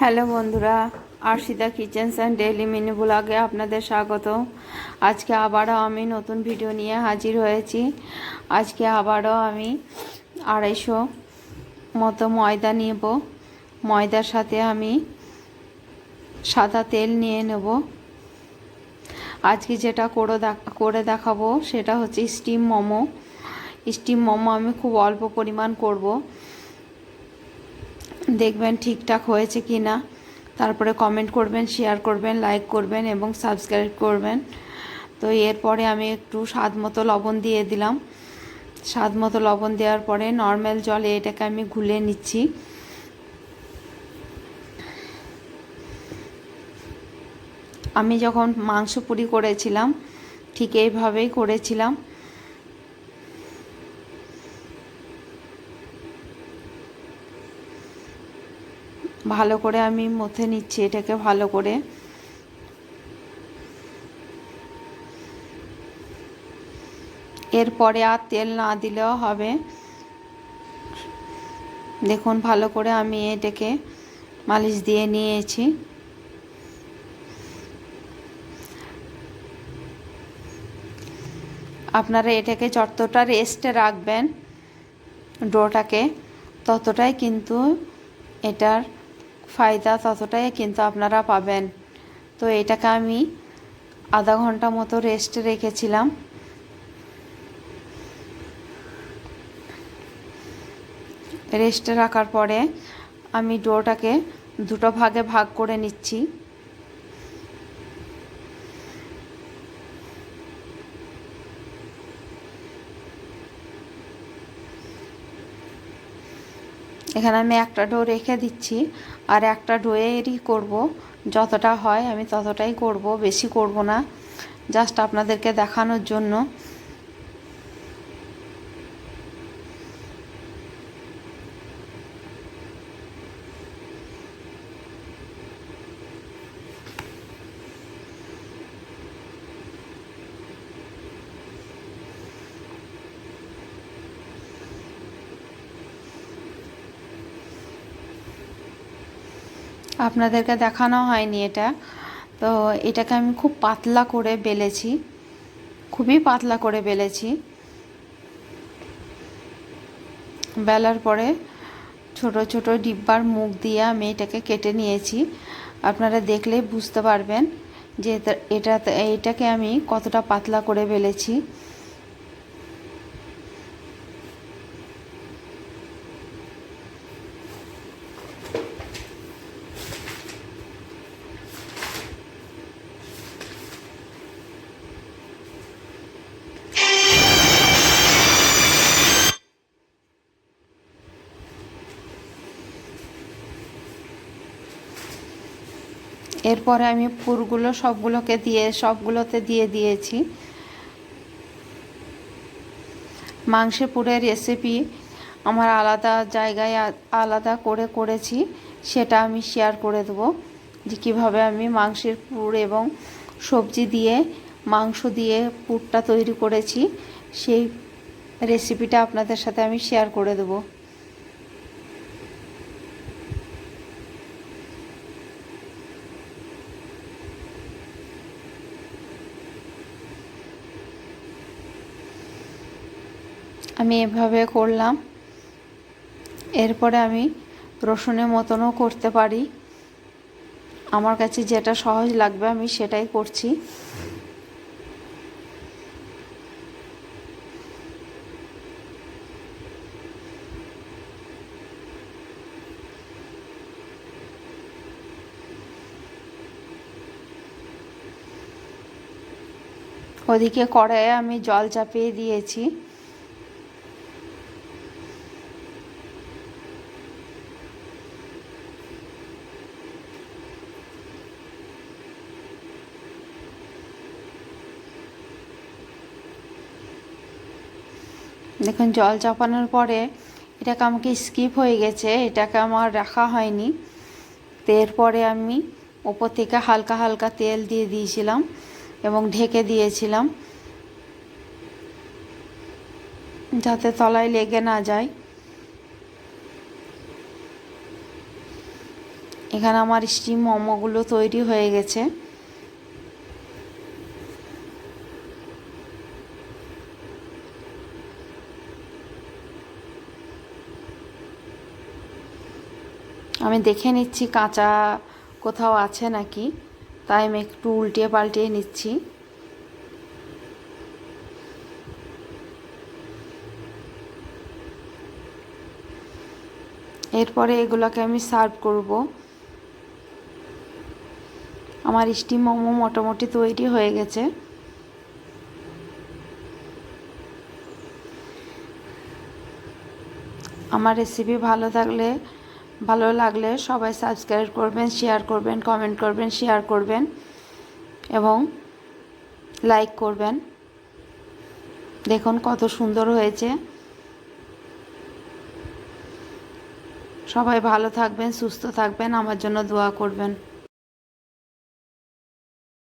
Hello বন্ধুরা, Arshida kitchens and daily mini ব্লগে আপনাদের স্বাগত আজকে আবারও আমি নতুন ভিডিও নিয়ে হাজির হয়েছি। আজকে আবারও আমি আড়াইশো মতো ময়দা নেব। ময়দার সাথে আমি সাদা তেল নিয়ে নেব। আজকে যেটা করে দেখ- করে দেখাবো সেটা হচ্ছে স্টিম মোমো স্টিম মোমো আমি খুব অল্প পরিমাণ করব। দেখবেন ঠিকঠাক হয়েছে কি না তারপরে কমেন্ট করবেন শেয়ার করবেন লাইক করবেন এবং সাবস্ক্রাইব করবেন। তো এরপরে আমি একটু স্বাদ মতো লবণ দিয়ে দিলাম। স্বাদ মতো লবণ দেওয়ার পরে নর্মাল জলে এটাকে আমি গুলে নিচ্ছি। আমি যখন মাংস পুরি করেছিলাম, ঠিক এইভাবেই করেছিলাম। ভালো করে আমি মথে নিচ্ছি, এটাকে ভালো করে। এরপরে আর তেল না দিলেও হবে। দেখুন, ভালো করে আমি এটাকে মালিশ দিয়ে নিয়েছি। আপনারা এটাকে যতটা রেস্টে রাখবেন, ডোটাকে, ততটাই কিন্তু এটার ফায়দা ততটাই কিন্তু আপনারা পাবেন। তো এটাকে আমি আধা ঘণ্টা মতো রেস্টে রেখেছিলাম। রেস্টে রাখার পরে আমি ডোটাকে দুটো ভাগে ভাগ করে নিচ্ছি। এখানে আমি একটা ডো রেখে দিচ্ছি, আর একটা ডোয়েরই করব। যতটা হয় আমি ততটাই করব, বেশি করব না। জাস্ট আপনাদেরকে দেখানোর জন্য। আপনাদেরকে দেখানো হয়নি এটা। তো এটাকে আমি খুব পাতলা করে বেলেছি। খুবই পাতলা করে বেলেছি। বেলার পরে ছোট ছোট ডিব্বার মুখ দিয়ে আমি এটাকে কেটে নিয়েছি। আপনারা দেখলে বুঝতে পারবেন যে এটা- এটা এটাকে আমি কতটা পাতলা করে বেলেছি। এরপরে আমি পুরগুলো সবগুলোকে দিয়ে, সবগুলোতে দিয়ে দিয়েছি। মাংসের পুরের রেসিপি আমার আলাদা জায়গায় আলাদা করে করেছি, সেটা আমি শেয়ার করে দেবো যে কীভাবে আমি মাংসের পুর এবং সবজি দিয়ে, মাংস দিয়ে পুরটা তৈরি করেছি। সেই রেসিপিটা আপনাদের সাথে আমি শেয়ার করে দেবো। আমি এভাবে করলাম। এরপরে আমি রসুনের মতনও করতে পারি। আমার কাছে যেটা সহজ লাগবে আমি সেটাই করছি। ওদিকে কড়াইয়ে আমি জল চাপিয়ে দিয়েছি। দেখুন, জল চাপানোর পরে এটাকে আমাকে স্কিপ হয়ে গেছে, এটাকে আমার রাখা হয়নি। তো এরপরে আমি ওপর থেকে হালকা হালকা তেল দিয়ে দিয়েছিলাম এবং ঢেকে দিয়েছিলাম। যাতে তলায় লেগে না যায়। এখানে আমার স্টিম মোমোগুলো তৈরি হয়ে গেছে। আমি দেখে নিচ্ছি কাঁচা কোথাও আছে নাকি। তাই আমি একটু উল্টিয়ে পাল্টিয়ে নিচ্ছি। এরপরে এগুলোকে আমি সার্ভ করব। আমার স্টিম মোমো মোটামুটি তৈরি হয়ে গেছে। আমার রেসিপি ভালো থাকলে ভালো লাগলে সবাই সাবস্ক্রাইব করবেন শেয়ার করবেন কমেন্ট করবেন শেয়ার করবেন এবং লাইক করবেন। দেখুন কত সুন্দর হয়েছে। সবাই ভালো থাকবেন, সুস্থ থাকবেন, আমার জন্য দোয়া করবেন।